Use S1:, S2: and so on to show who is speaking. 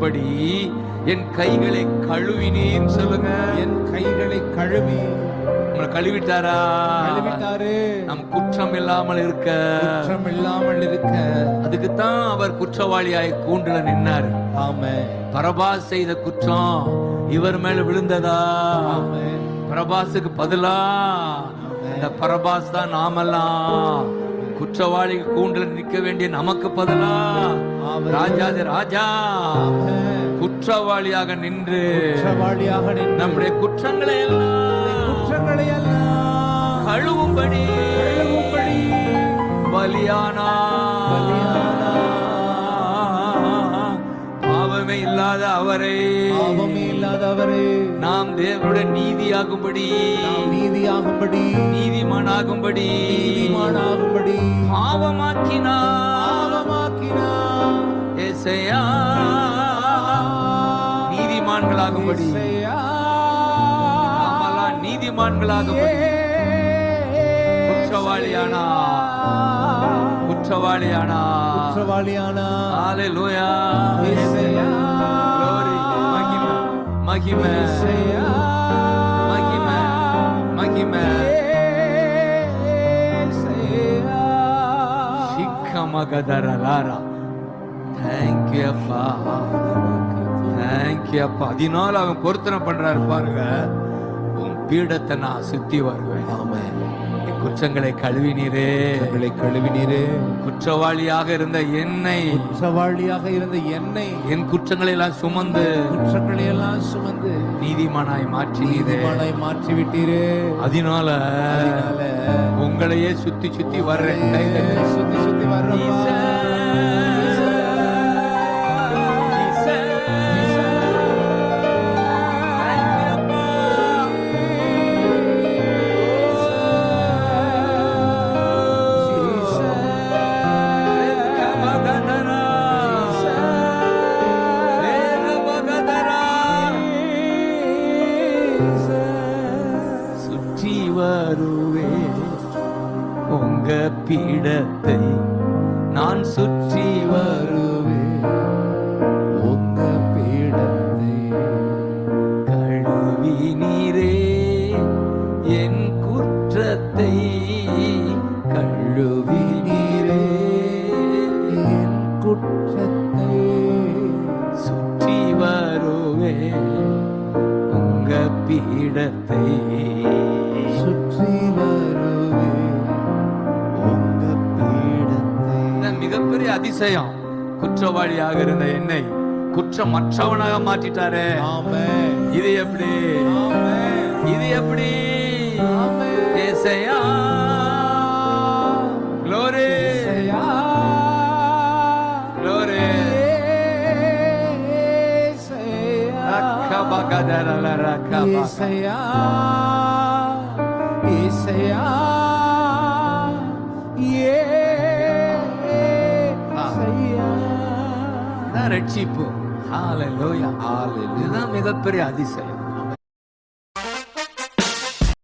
S1: படி என் கைகளை கழுவினீர் சொல்லுங்க.
S2: என் கைகளை கழுவி.
S1: உங்களை கழுவிட்டாரா?
S2: கழுவிட்டாரு.
S1: நம் குற்றம் இல்லாமல் இருக்க.
S2: குற்றம் இல்லாமல் இருக்க.
S1: அதுக்குத்தான் அவர் குற்றவாளியாய் கூண்டுல நின்னார்.
S2: ஆமே
S1: பரபாஸ் செய்த குற்றம் இவர் மேல விழுந்ததா? பரபாசுக்கு பதிலா? இந்த பரபாஸ் தான் நாமெல்லாம். குற்றவாளி கூண்டுல நிக்க வேண்டிய நமக்கு பதிலா. ராஜாதி ராஜா. குற்றவாளியாக நின்று
S2: குற்றவாளியாக
S1: நம்முடைய குற்றங்களை எல்லாம்
S2: குற்றங்களை எல்லாம்
S1: கழுவும்படி
S2: கழுவும்படி
S1: பலியானா? பாவமே இல்லாத அவரை.
S2: பாவமே இல்லாதவரே
S1: நாம் தேவனுடைய நீதியாகும்படி
S2: நீதியாகும்படி
S1: நீதிமானாகும்படி
S2: நீதிமானாகும்படி
S1: பாவமாக்கினார்
S2: பாவமாக்கினார்
S1: ஏசையா. நீதிமான்களாகும்படி நீதிமான்களாகும்படி. குற்றவாளியானா. குற்றவாளியானா.
S2: குற்றவாளியானா.
S1: glory. மகிமை. மகிமை. சிக்கமகதரலாரா தேங்க் யூ அப்பா. தேங்க் யூ அப்பா. அதனால அவன் பொருத்தனை பண்றாரு பாருங்க. உன் பீடத்தை நான் சுத்தி வருவேன்.
S2: ஆமென்.
S1: குற்றங்களை கழுவினீரே.
S2: எங்களை கழுவினீரே.
S1: குற்றவாளியாக இருந்த என்னை.
S2: குற்றவாளியாக இருந்த என்னை.
S1: என் குற்றங்களை எல்லாம் சுமந்து.
S2: குற்றங்களை எல்லாம் சுமந்து.
S1: நீதிமானாய் மாற்றினீரே.
S2: நீதிமானாய் மாற்றி விட்டீரே
S1: அதனால உங்களையே சுத்தி சுத்தி வர்றேன்.
S2: சுத்தி சுத்தி வர்றப்பா.
S1: வருவே. உங்க பீடத்தை நான் சுற்றி வருவே.
S2: உங்க பீடத்தை
S1: கழுவி நீரே. என் குற்றத்தை கழுவி நீரே.
S2: என் குற்றத்தை
S1: பீடத்தை.
S2: சுற்றி
S1: மிகப்பெரிய அதிசயம் குற்றவாளியாக இருந்த என்னை குற்றமற்றவனாக மாற்றிட்டாரே. இது எப்படி? இது எப்படி?
S2: இசையா. இசையா.
S1: ரட்சிப்பு. இதுதான் மிகப்பெரிய அதிசயம்.